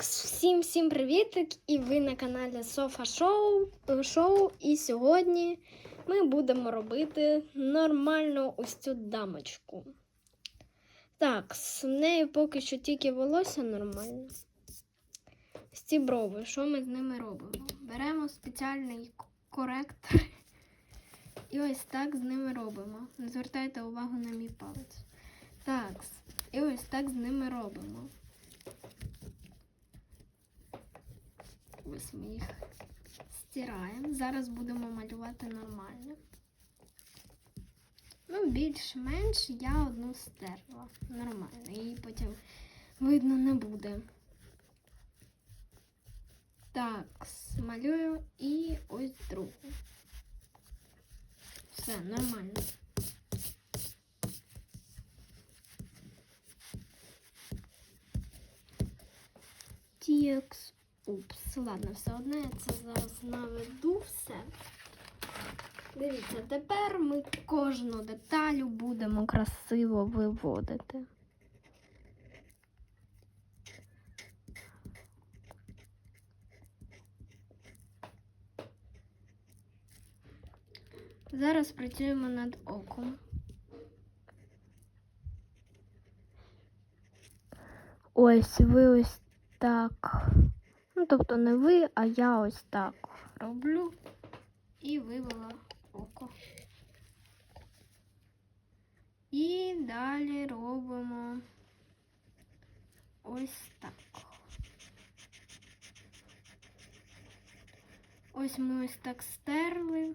Так, всім всім привітик! І ви на каналі Софа Шоу. Шоу. І сьогодні ми будемо робити нормальну ось цю дамочку. Так, з нею поки що тільки волосся нормально. Ось ці брови, що ми з ними робимо? Беремо спеціальний коректор. І ось так з ними робимо. Не звертайте увагу на мій палець. Так, і ось так з ними робимо. Ось ми їх стираємо. Зараз будемо малювати нормально. Ну, більш-менш я одну стерла. Нормально. Її потім видно не буде. Так, малюю і ось другу. Все, нормально. Тікс. Упс, ладно, все одно я це зараз наведу все. Дивіться, тепер ми кожну деталю будемо красиво виводити. Зараз працюємо над оком. Ось ви ось так. Ну, тобто не ви, а я ось так роблю і вивела око. І далі робимо ось так. Ось ми ось так стерли.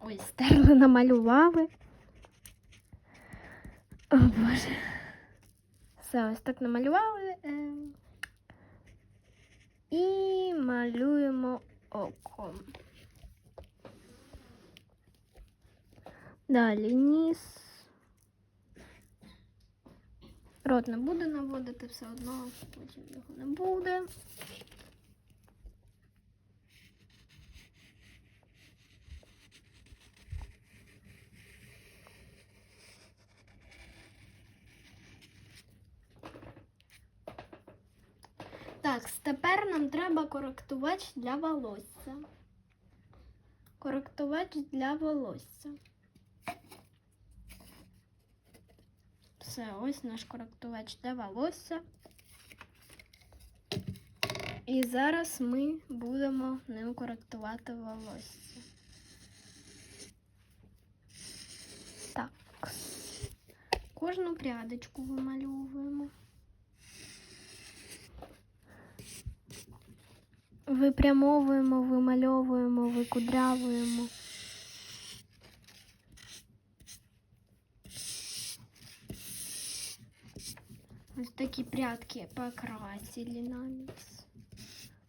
Ой, стерли, намалювали. О Боже. Все, ось так намалювали. І малюємо око. Далі ніс. Рот не буде наводити все одно, потім його не буде. Так, тепер нам треба коректувач для волосся. Коректувач для волосся. Все, ось наш коректувач для волосся. І зараз ми будемо ним коректувати волосся. Так. Кожну прядочку вимальовуємо. Випрямовуємо, вимальовуємо, викудрявуємо. Ось такі прядки покрасили на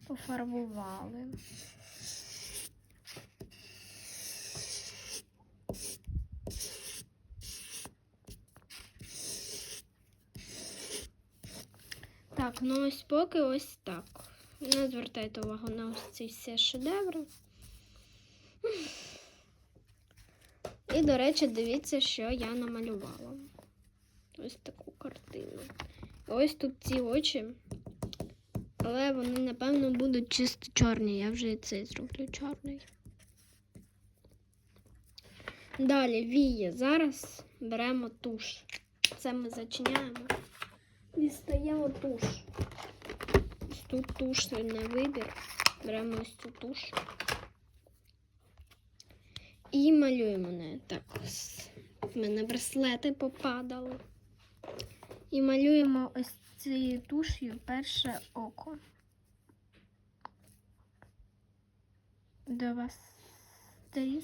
пофарбували. Так, ну ось поки ось так. Не звертайте увагу на ось ці всі шедеври. І, до речі, дивіться, що я намалювала. Ось таку картину. Ось тут ці очі. Але вони, напевно, будуть чисто чорні. Я вже і цей зроблю чорний. Далі віє. Зараз беремо туш. Це ми зачиняємо. Дістаємо туш. Тут туш на вибір. Беремо ось цю туш. І малюємо нею. Так. В мене браслети попадали. І малюємо ось цією туш'ю перше око. Два, три,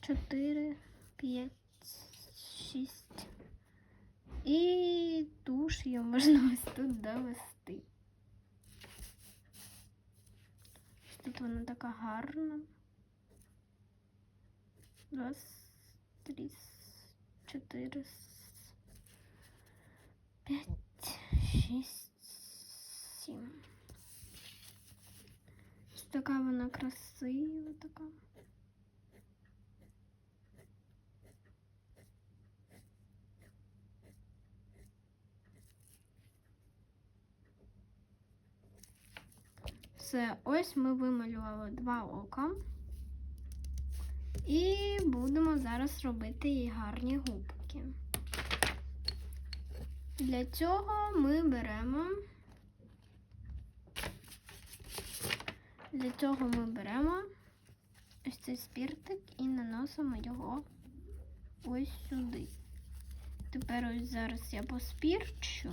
чотири, п'ять, шість. І туш'ю можна ось тут довести. Тут вона така гарна. Раз, три, чотири, п'ять, шість, сім. Така вона красива така. Все, ось ми вималювали два ока. І будемо зараз робити їй гарні губки. Для цього ми беремо. Для цього ми беремо ось цей спіртик і наносимо його ось сюди. Тепер ось зараз я поспірчу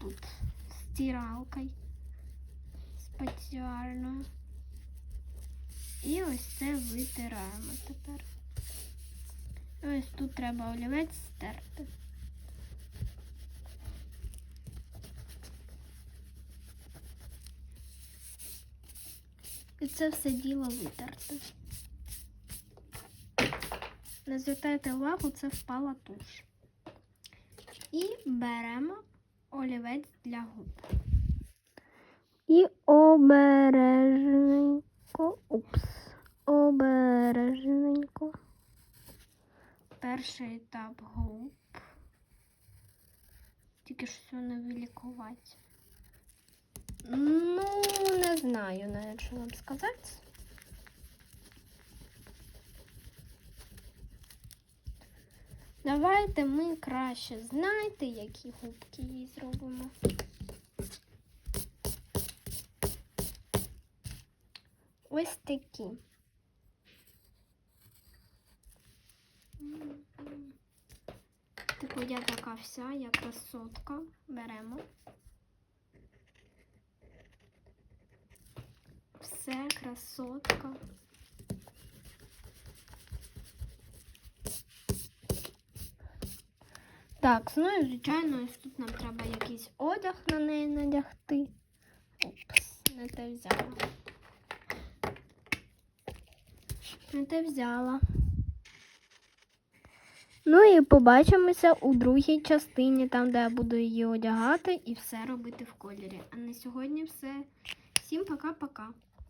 тут стиралкою спеціальною. І ось це витираємо тепер. Ось тут треба олівець стерти. І це все діло витерти. Не звертайте увагу, це впала туш. І беремо олівець для губ. І обережненько. Упс. Обережненько. Перший етап губ. Тільки все не вилікувати. Ну, не знаю навіть, що вам сказати. Давайте ми краще знаєте, які губки їй зробимо. Ось такі. Типу я така вся, я красотка. Беремо. Все, красотка. Так, ну і звичайно, ось тут нам треба якийсь одяг на неї надягти. Упс, не те взяла. Не взяла. Ну і побачимося у другій частині, там, де я буду її одягати і все робити в кольорі. А на сьогодні все. Всім пока-пока.